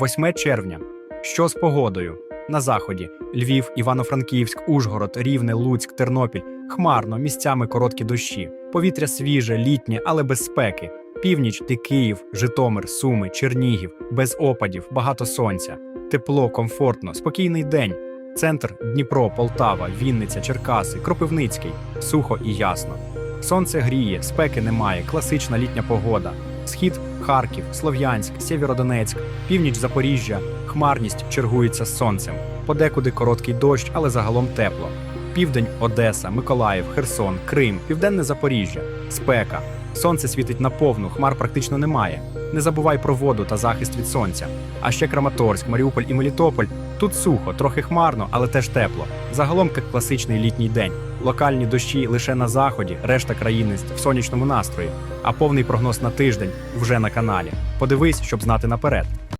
8 червня. Що з погодою? На заході Львів, Івано-Франківськ, Ужгород, Рівне, Луцьк, Тернопіль. Хмарно, місцями короткі дощі. Повітря свіже, літнє, але без спеки. Північ ти Київ, Житомир, Суми, Чернігів, без опадів, багато сонця. Тепло, комфортно, спокійний день. Центр Дніпро, Полтава, Вінниця, Черкаси, Кропивницький. Сухо і ясно. Сонце гріє, спеки немає, класична літня погода. Схід Харків, Слов'янськ, Сєвєродонецьк, північ Запоріжжя, хмарність чергується з сонцем. Подекуди короткий дощ, але загалом тепло. Південь Одеса, Миколаїв, Херсон, Крим, Південне Запоріжжя, спека. Сонце світить наповну, хмар практично немає. Не забувай про воду та захист від сонця. А ще Краматорськ, Маріуполь і Мелітополь. Тут сухо, трохи хмарно, але теж тепло. Загалом як класичний літній день. Локальні дощі лише на заході, решта країни в сонячному настрої. А повний прогноз на тиждень вже на каналі. Подивись, щоб знати наперед.